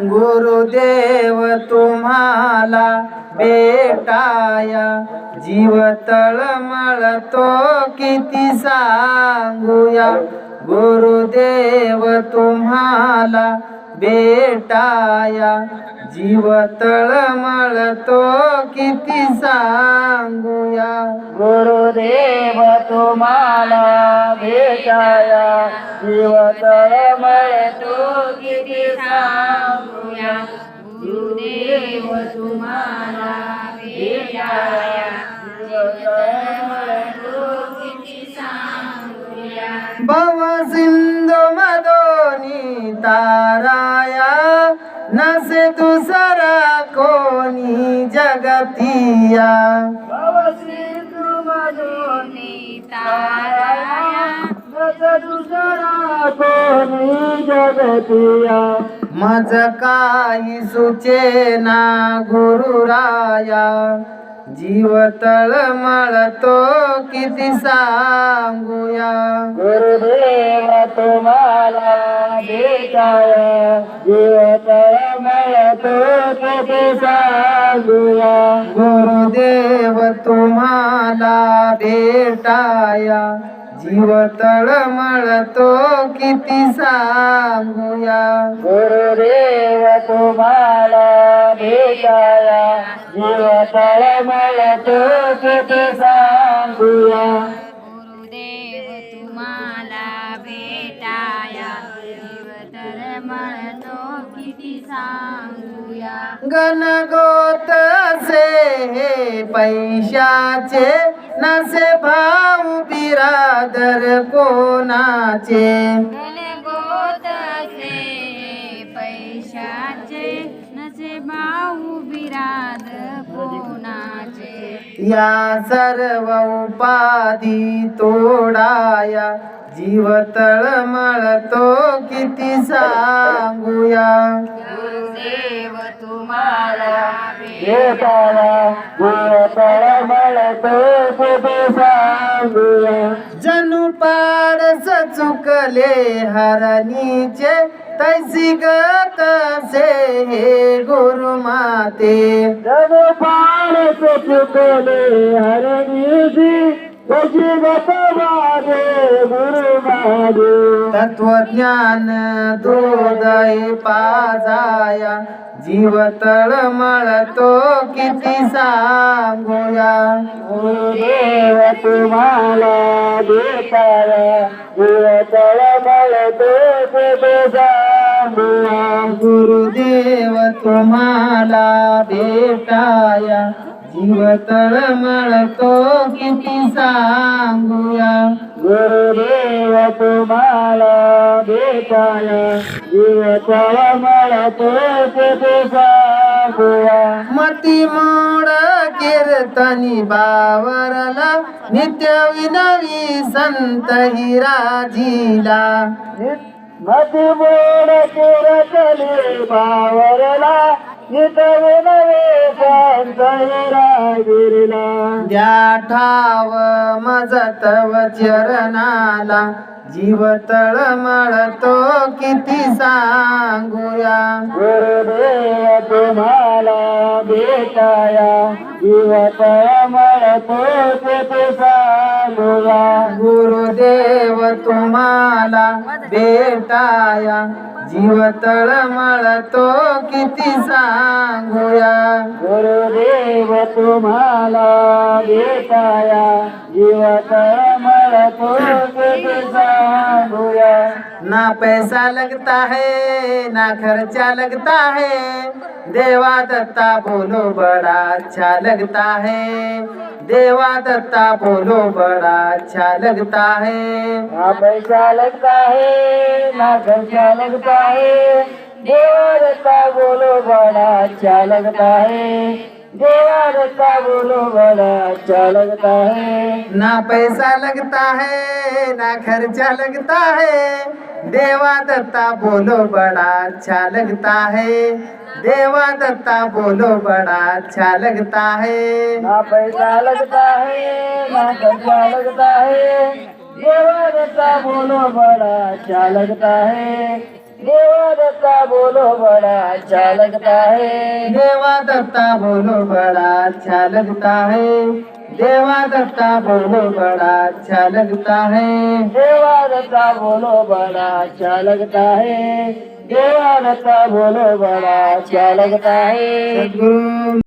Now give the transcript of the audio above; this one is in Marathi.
गुरुदेव तुम्हाला भेटाया. जीव तळमळतो किती सांगूया. गुरुदेव तुम्हाला भेटाया. जीव तळमळतो किती सांगूया. गुरुदेव तुम्हाला भेटाया. जीव तळमळतो किती सांग तुम्हाला भेटाया. जीव तळमळतो किती सांगूया भव सिंधू मधोनी ताराया. नसे दुसरा कोणी जगतिया दुसरा कोणी जगतिया. मज काही सुचेना गुरुराया जीव तळमळतो किती सांगूया. गुरुदेव तुम्हाला भेटाया जीव तळमळतो किती सांगूया. गुरुदेव तुम्हाला भेटाया. जीव तळमळतो किती सांगूया. गुरुदेव तुम्हाला भेटाया. जीव तळमळतो किती सांगूया. गुरुदेव तुम्हाला भेटाया. जीव तर म्हणतो किती सांगूया. गणगोत असे हे पैशाचे नसे भाऊ बिरादर कोणाचे पैशाचे नसे भाऊ बिराद कोणाचे या सर्व उपाधी तोडाया जीव तळमळतो किती सांगूया। गुरुदेव तुम्हाला भेटाया जीव तळमळतो किती सांगूया जणू पाडस चुकले हरणीचे तैसी गत से हे गुरुमाते जग पाणच चुकले तत्वज्ञान दोदय पाजाया जीव तळमळतो किती सांगूया. गुरुदेव तुम्हाला भेटाया जीव तळमळतो किती सांगूया. गुरुदेव तुम्हाला भेटाया. जीव तळमळतो किती सांगूया. गुरुदेव तुम्हाला भेटाया. मती मोड कीर्तनी बावरला नित्य विनवी संत हिराजीला. मती मोड कीर्तनी बावरला नितवे द्या ठाव मज तव चरणाला. जीव तळमळतो किती सांगूया. गुरुदेव तुम्हाला भेटाया. जीव तळमळतो किती सांगूया. गुरुदेव तुम्हाला भेटाया. जीव तळमळतो किती सांगूया. गुरुदेव तुम्हाला देताया जीव तळमळतो किती ना पैसा लगता है ना खर्चा लगता है। देवा दत्ता बोलो बड़ा अच्छा लगता है। देवा दत्ता बोलो बड़ा अच्छा लगता है। ना पैसा लगता है ना खर्चा लगता है। देवरता बोलो बड़ा अच्छा लगता है। देवरता बोलो बड़ा अच्छा लगता है। ना पैसा लगता है ना खर्चा लगता है। देवा दत्ता बोलो बड़ा अच्छा लगता है। देवा दत्ता बोलो बड़ा अच्छा लगता है। ना पैसा लगता है ना खर्चा लगता है। देवरता बोलो बड़ा अच्छा लगता है। देवा दत्ता बोलो बड़ा अच्छा लगता है देवा दत्ता बोलो बड़ा अच्छा लगता है देवा दत्ता बोलो बड़ा अच्छा लगता है देवा दत्ता बोलो बड़ा अच्छा लगता है देवा दत्ता बोलो बड़ा अच्छा लगता है